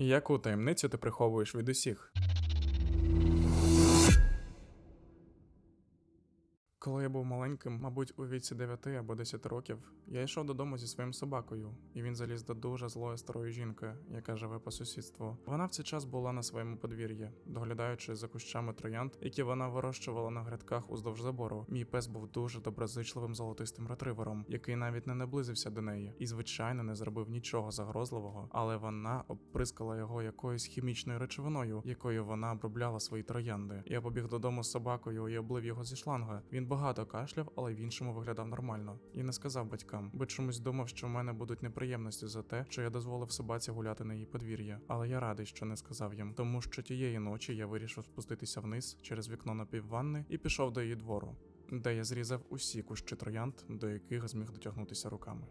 Яку таємницю ти приховуєш від усіх? Коли я був маленьким, мабуть, у віці 9 або 10 років, я йшов додому зі своїм собакою, і він заліз до дуже злої старої жінки, яка живе по сусідству. Вона в цей час була на своєму подвір'ї, доглядаючи за кущами троянд, які вона вирощувала на грядках уздовж забору. Мій пес був дуже доброзичливим золотистим ретривером, який навіть не наблизився до неї і, звичайно, не зробив нічого загрозливого, але вона обприскала його якоюсь хімічною речовиною, якою вона обробляла свої троянди. Я побіг додому з собакою і облив його зі шланга. Він багато кашляв, але в іншому виглядав нормально. І не сказав батькам, бо чомусь думав, що в мене будуть неприємності за те, що я дозволив собаці гуляти на її подвір'я. Але я радий, що не сказав їм, тому що тієї ночі я вирішив спуститися вниз через вікно напівванни і пішов до її двору, де я зрізав усі кущі троянд, до яких зміг дотягнутися руками.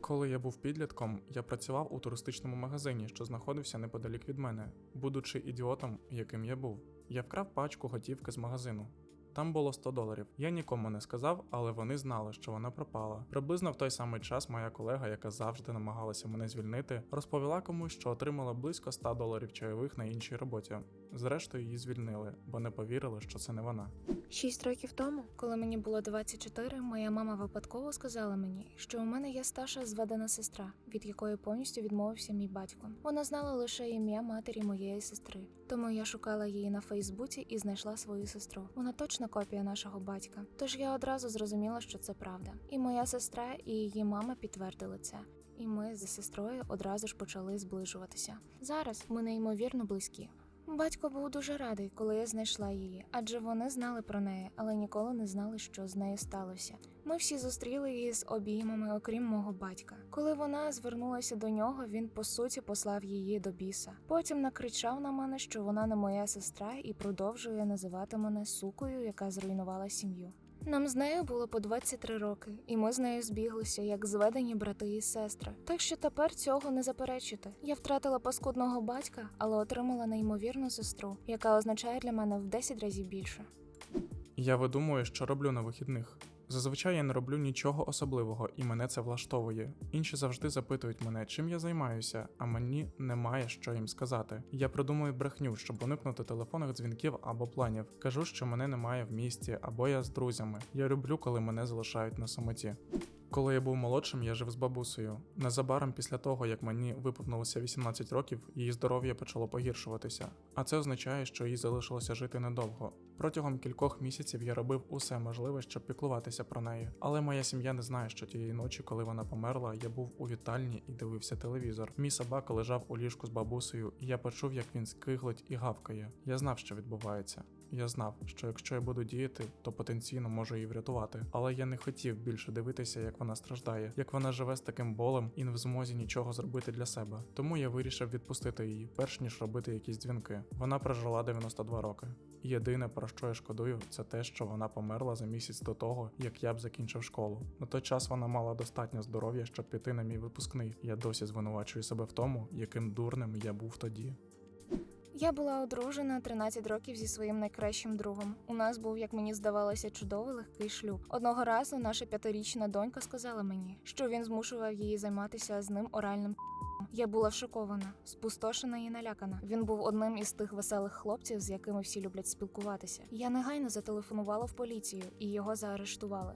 Коли я був підлітком, я працював у туристичному магазині, що знаходився неподалік від мене. Будучи ідіотом, яким я був, я вкрав пачку готівки з магазину. Там було 100 доларів. Я нікому не сказав, але вони знали, що вона пропала. Приблизно в той самий час моя колега, яка завжди намагалася мене звільнити, розповіла комусь, що отримала близько 100 доларів чайових на іншій роботі. Зрештою, її звільнили, бо не повірили, що це не вона. Шість років тому, коли мені було 24, моя мама випадково сказала мені, що у мене є старша зведена сестра, від якої повністю відмовився мій батько. Вона знала лише ім'я матері моєї сестри. Тому я шукала її на Фейсбуці і знайшла свою сестру. Вона точна копія нашого батька. Тож я одразу зрозуміла, що це правда. І моя сестра, і її мама підтвердили це. І ми з сестрою одразу ж почали зближуватися. Зараз ми неймовірно близькі. Батько був дуже радий, коли я знайшла її, адже вони знали про неї, але ніколи не знали, що з нею сталося. Ми всі зустріли її з обіймами, окрім мого батька. Коли вона звернулася до нього, він по суті послав її до біса. Потім накричав на мене, що вона не моя сестра, і продовжує називати мене сукою, яка зруйнувала сім'ю. Нам з нею було по 23 роки, і ми з нею збіглися як зведені брати і сестри. Так що тепер цього не заперечити. Я втратила паскудного батька, але отримала неймовірну сестру, яка означає для мене в 10 разів більше. Я видумую, що роблю на вихідних. Зазвичай я не роблю нічого особливого, і мене це влаштовує. Інші завжди запитують мене, чим я займаюся, а мені немає що їм сказати. Я придумую брехню, щоб уникнути телефонних дзвінків або планів. Кажу, що мене немає в місті, або я з друзями. Я люблю, коли мене залишають на самоті. Коли я був молодшим, я жив з бабусею. Незабаром після того, як мені виповнилося 18 років, її здоров'я почало погіршуватися. А це означає, що їй залишилося жити недовго. Протягом кількох місяців я робив усе можливе, щоб піклуватися про неї. Але моя сім'я не знає, що тієї ночі, коли вона померла, я був у вітальні і дивився телевізор. Мій собака лежав у ліжку з бабусею, і я почув, як він скиглить і гавкає. Я знав, що відбувається. Я знав, що якщо я буду діяти, то потенційно можу її врятувати. Але я не хотів більше дивитися, як вона страждає, як вона живе з таким болем і не в змозі нічого зробити для себе. Тому я вирішив відпустити її, перш ніж робити якісь дзвінки. Вона прожила 92 роки. Єдине про що я шкодую, це те, що вона померла за місяць до того, як я б закінчив школу. На той час вона мала достатньо здоров'я, щоб піти на мій випускний. Я досі звинувачую себе в тому, яким дурним я був тоді. Я була одружена 13 років зі своїм найкращим другом. У нас був, як мені здавалося, чудовий легкий шлюб. Одного разу наша п'ятирічна донька сказала мені, що він змушував її займатися з ним оральним. Я була шокована, спустошена і налякана. Він був одним із тих веселих хлопців, з якими всі люблять спілкуватися. Я негайно зателефонувала в поліцію і його заарештували.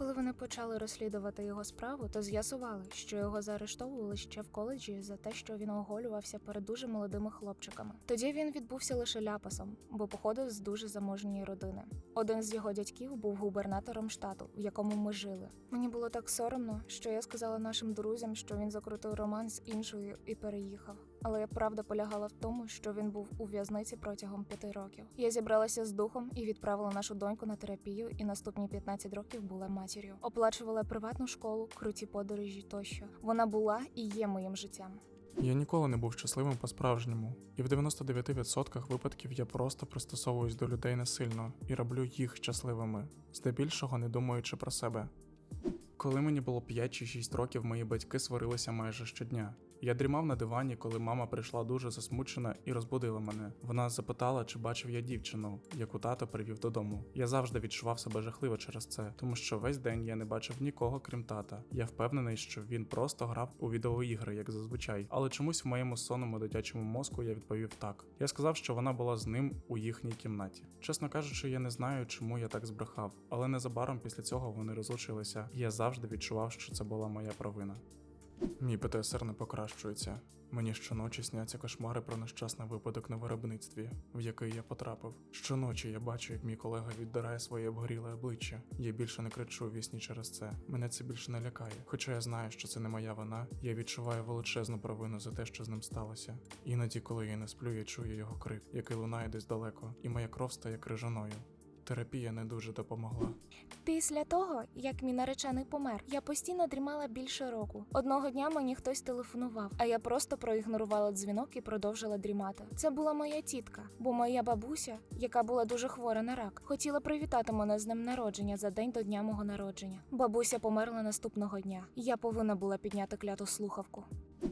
Коли вони почали розслідувати його справу, то з'ясували, що його заарештовували ще в коледжі за те, що він оголювався перед дуже молодими хлопчиками. Тоді він відбувся лише ляпасом, бо походив з дуже заможньої родини. Один з його дядьків був губернатором штату, в якому ми жили. Мені було так соромно, що я сказала нашим друзям, що він закрутив роман з іншою і переїхав. Але правда полягала в тому, що він був у в'язниці протягом п'яти років. Я зібралася з духом і відправила нашу доньку на терапію, і наступні 15 років була матір'ю. Оплачувала приватну школу, круті подорожі тощо. Вона була і є моїм життям. Я ніколи не був щасливим по-справжньому, і в 99% випадків я просто пристосовуюсь до людей насильно і роблю їх щасливими, здебільшого не думаючи про себе. Коли мені було 5 чи 6 років, мої батьки сварилися майже щодня. Я дрімав на дивані, коли мама прийшла дуже засмучена і розбудила мене. Вона запитала, чи бачив я дівчину, яку тато привів додому. Я завжди відчував себе жахливо через це, тому що весь день я не бачив нікого, крім тата. Я впевнений, що він просто грав у відеоігри, як зазвичай. Але чомусь в моєму сонному дитячому мозку я відповів так. Я сказав, що вона була з ним у їхній кімнаті. Чесно кажучи, я не знаю, чому я так збрехав, але незабаром після цього вони розлучилися, я завжди відчував, що це була моя провина. Мій ПТСР не покращується. Мені щоночі сняться кошмари про нещасний випадок на виробництві, в який я потрапив. Щоночі я бачу, як мій колега віддирає своє обгоріле обличчя. Я більше не кричу у вісні через це. Мене це більше не лякає. Хоча я знаю, що це не моя вина, я відчуваю величезну провину за те, що з ним сталося. Іноді, коли я не сплю, я чую його крик, який лунає десь далеко, і моя кров стає крижаною. Терапія не дуже допомогла. Після того, як мій наречений помер, я постійно дрімала більше року. Одного дня мені хтось телефонував, а я просто проігнорувала дзвінок і продовжила дрімати. Це була моя тітка, бо моя бабуся, яка була дуже хвора на рак, хотіла привітати мене з днем народження за день до дня мого народження. Бабуся померла наступного дня. Я повинна була підняти кляту слухавку.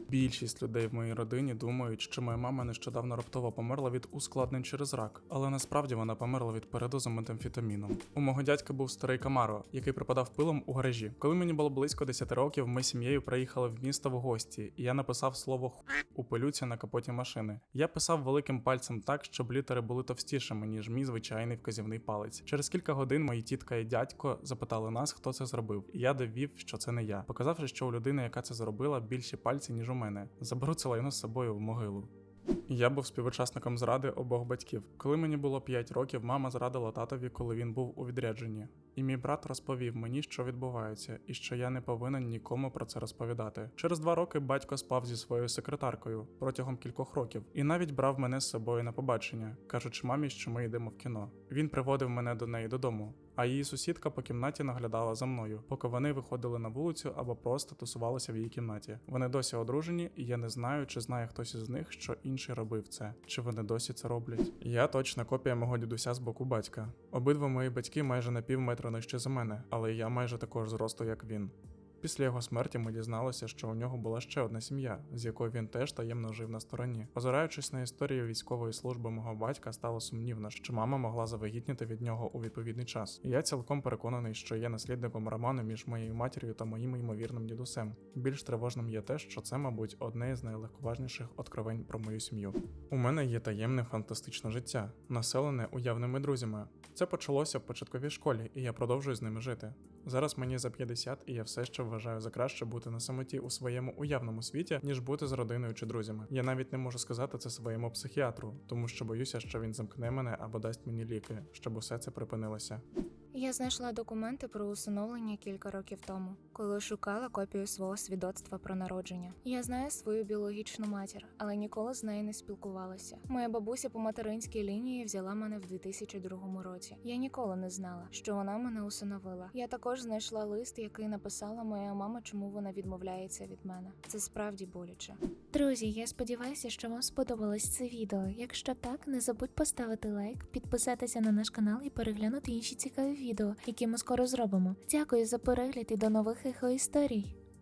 Більшість людей в моїй родині думають, що моя мама нещодавно раптово померла від ускладнень через рак, але насправді вона померла від передозу метамфетаміном. У мого дядька був старий Камаро, який пропадав пилом у гаражі. Коли мені було близько 10 років, ми з сім'єю приїхали в місто в гості, і я написав слово «ху» у пилюці на капоті машини. Я писав великим пальцем так, щоб літери були товстішими, ніж мій звичайний вказівний палець. Через кілька годин мої тітка і дядько запитали нас, хто це зробив, і я довів, що це не я, показавши, що у людини, яка це зробила, більші пальці, ніж у мене. Заберу це з собою в могилу. Я був співучасником зради обох батьків. Коли мені було 5 років, мама зрадила татові, коли він був у відрядженні. І мій брат розповів мені, що відбувається, і що я не повинен нікому про це розповідати. Через два роки батько спав зі своєю секретаркою протягом кількох років і навіть брав мене з собою на побачення, кажучи мамі, що ми йдемо в кіно. Він приводив мене до неї додому. А її сусідка по кімнаті наглядала за мною, поки вони виходили на вулицю або просто тусувалися в її кімнаті. Вони досі одружені, і я не знаю, чи знає хтось із них, що інший робив це, чи вони досі це роблять. Я точна копія мого дідуся з боку батька. Обидва мої батьки майже на пів метра нижче за мене, але я майже також зросту, як він. Після його смерті ми дізналися, що у нього була ще одна сім'я, з якою він теж таємно жив на стороні. Озираючись на історію військової служби мого батька, стало сумнівно, що мама могла завагітніти від нього у відповідний час. І я цілком переконаний, що є наслідником роману між моєю матір'ю та моїм ймовірним дідусем. Більш тривожним є те, що це, мабуть, одне із найлегковажніших откровень про мою сім'ю. У мене є таємне фантастичне життя, населене уявними друзями. Це почалося в початковій школі, і я продовжую з ними жити. Зараз мені за 50, і я все ще вважаю за краще бути на самоті у своєму уявному світі, ніж бути з родиною чи друзями. Я навіть не можу сказати це своєму психіатру, тому що боюся, що він замкне мене або дасть мені ліки, щоб усе це припинилося. Я знайшла документи про усиновлення кілька років тому, коли шукала копію свого свідоцтва про народження. Я знаю свою біологічну матір, але ніколи з нею не спілкувалася. Моя бабуся по материнській лінії взяла мене в 2002 році. Я ніколи не знала, що вона мене усиновила. Я також знайшла лист, який написала моя мама, чому вона відмовляється від мене. Це справді боляче. Друзі, я сподіваюся, що вам сподобалось це відео. Якщо так, не забудь поставити лайк, підписатися на наш канал і переглянути інші цікаві які ми скоро зробимо. Дякую за перегляд і до нових ехо історій.